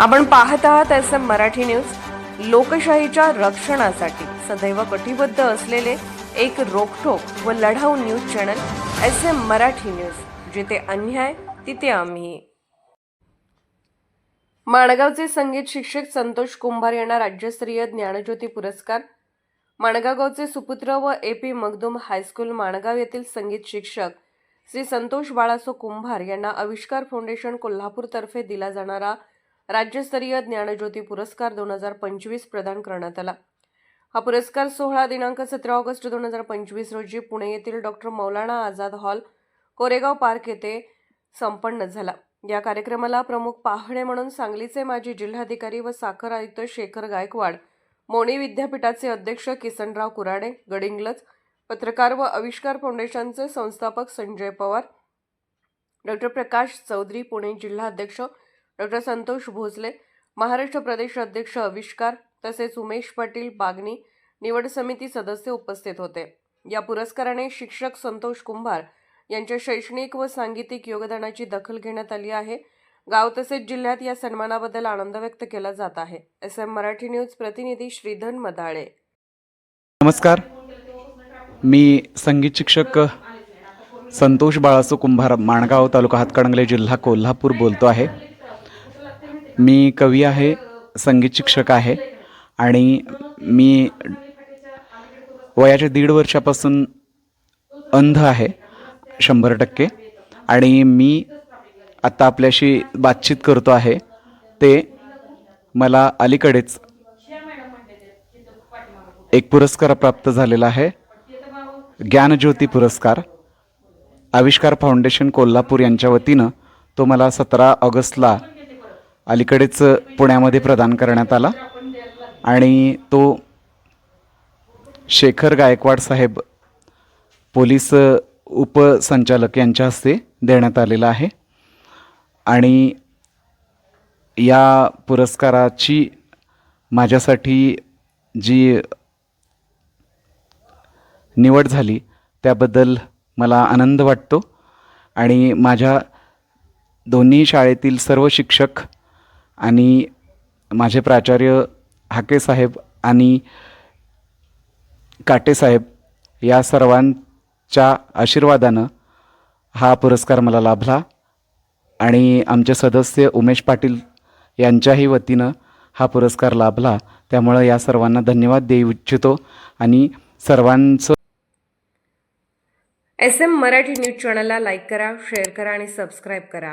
आपण पाहत आहात एस एम मराठी न्यूज. लोकशाहीच्या रक्षणासाठी सदैव कटिबद्ध असलेले एक रोखोक व लढाऊ news channel S M Marathi news. जिथे अन्याय तिथे आम्ही. माणगावचे संगीत शिक्षक संतोष कुंभार यांना राज्यस्तरीय ज्ञानज्योती पुरस्कार. माणगावचे सुपुत्र व A P Magdum high school Mangaon येथील संगीत शिक्षक श्री संतोष बाळासो कुंभार यांना आविष्कार फाउंडेशन कोल्हापूरतर्फे दिला जाणारा राज्यस्तरीय ज्ञानज्योती पुरस्कार दोन हजार पंचवीस प्रदान करण्यात आला. हा पुरस्कार सोहळा दिनांक सतरा ऑगस्ट दोन हजार पंचवीस रोजी पुणे येथील doctor Maulana Azad hall Koregaon park येथे संपन्न झाला. या कार्यक्रमाला प्रमुख पाहुणे म्हणून सांगलीचे माजी जिल्हाधिकारी व साखर आयुक्त शेखर गायकवाड मोणी विद्यापीठाचे अध्यक्ष किसनराव कुराडे गडिंगलज पत्रकार व आविष्कार फाउंडेशनचे संस्थापक संजय पवार डॉक्टर प्रकाश चौधरी पुणे जिल्हा अध्यक्ष डॉक्टर संतोष भोसले महाराष्ट्र प्रदेश अध्यक्ष आविष्कार तसेच उमेश पाटील बागनी निवड समिती सदस्य उपस्थित होते. या पुरस्काराने शिक्षक संतोष कुंभार यांच्या शैक्षणिक व सांगीतिक योगदानाची दखल घेण्यात आली आहे. गाव तसेच जिल्ह्यात या सन्मानाबद्दल आनंद व्यक्त केला जात आहे. एस एम मराठी न्यूज प्रतिनिधी श्रीधन मदाळे. नमस्कार. मी संगीत शिक्षक संतोष बाळासो कुंभार माणगाव तालुका हातकणंगले जिल्हा कोल्हापूर बोलतो आहे. मी कवी आहे संगीत शिक्षक आहे आणि मी वयाच्या दीड वर्षापासून अंध आहे शंभर टक्के. आणि मी आत्ता आपल्याशी बातचीत करतो आहे ते मला अलीकडेच एक पुरस्कार प्राप्त झालेला आहे. ज्ञानज्योती पुरस्कार. आविष्कार फाउंडेशन कोल्हापूर यांच्या वतीनं तो मला सतरा ऑगस्टला अलीकडेच पुण्यामध्ये प्रदान करण्यात आला. आणि तो शेखर गायकवाड साहेब पोलीस उपसंचालक यांच्या हस्ते देण्यात आलेला आहे. आणि या पुरस्काराची माझ्यासाठी जी निवड झाली त्याबद्दल मला आनंद वाटतो. आणि माझ्या दोन्ही शाळेतील सर्व शिक्षक आणि माझे प्राचार्य हाके साहेब आणि काटे साहेब या सर्वांच्या आशीर्वादानं हा पुरस्कार मला लाभला आणि आमचे सदस्य उमेश पाटील यांच्याही वतीनं हा पुरस्कार लाभला. त्यामुळं या सर्वांना धन्यवाद देऊ इच्छितो आणि सर्वांचं एस एम मराठी न्यूज चॅनलला लाईक करा शेअर करा आणि सबस्क्राईब करा.